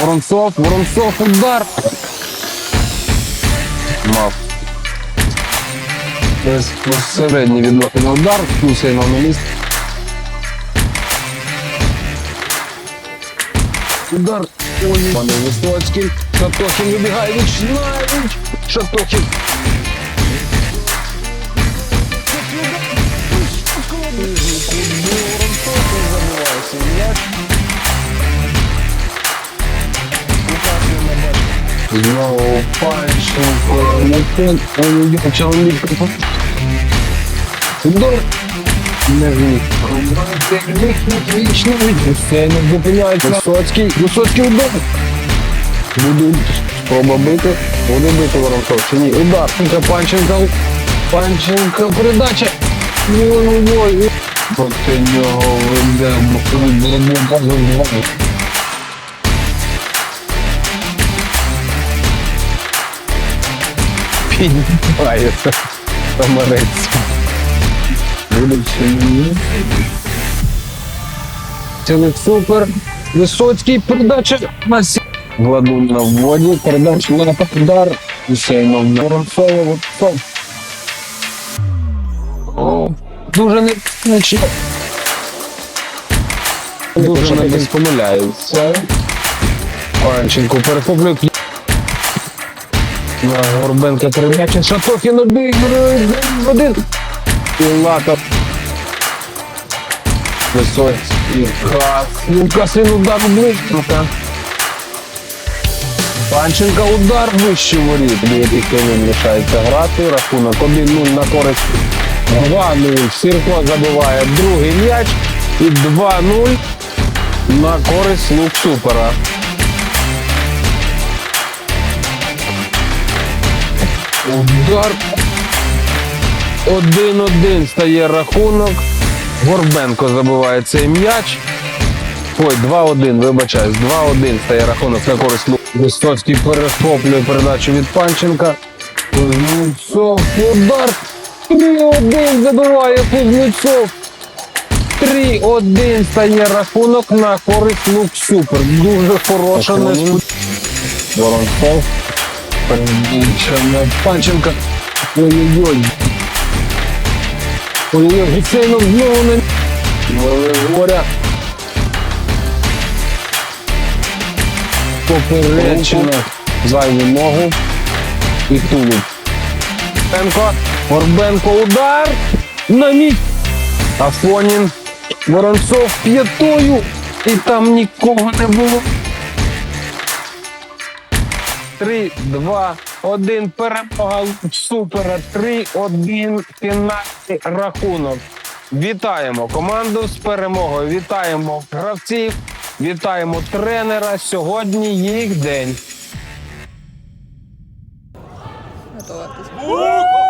Воронцов, Воронцов, удар. Мав. Безпосередній відносно удар, Хусейн на місці. Удар. Пане Висоцький. Шатохін вибігає, Навіч. Шатохін. Знову. Лапин. Ой, почали мікрофон. Удар. Не вміг. Вічно Все не зупиняється. Висоцький. Висоцький удар. Буде спроба бити. Буде бити Воронцов. Чи ні? Удар. Панченко. Панченко. Передача. Ой-ой-ой. Проти нього веде. Було базу Піднімається. Самарець. Буде чи ні? Цілий супер. Висоцький передача на сі. Владу на вводі, передача на удар. Гусейнов на Воронцова, Воронцов. Дуже не значить. Дуже не помиляється. Панченко перехоплює. Горбенка передача. Шатохін один, один. І Латов. Висоцький. Хас. Лукасин удар ближньо. Панченка удар вище воріт. Який не лишається грати. Рахунок 1-0 на користь 2-0. Сірко забиває другий м'яч. І 2-0 на користь лук Удар. Один-один стає рахунок. Горбенко забиває цей м'яч. Ой, 2-1, вибачаюсь, 2-1 стає рахунок на користь Лу. Перехоплює передачу від Панченка. Кузнецов, удар. 3-1 забиває Кузнецов. 3-1 стає рахунок на користь Лук Супер. Дуже хороша несподіванка. Воронцов. Передача на Панченка. Ой-ой-ой. Ой-ой, Гусейнов знову на Горя. Поперечина. Зайву ногу. І тулуб. Горбенко. Горбенко удар. На місць. Афонін. Воронцов п'ятою. І там нікого не було. 3, 2, 1. Перемога супера. 3-1 фінальний рахунок. Вітаємо команду з перемогою. Вітаємо гравців. Вітаємо тренера. Сьогодні їх день. Готуватись.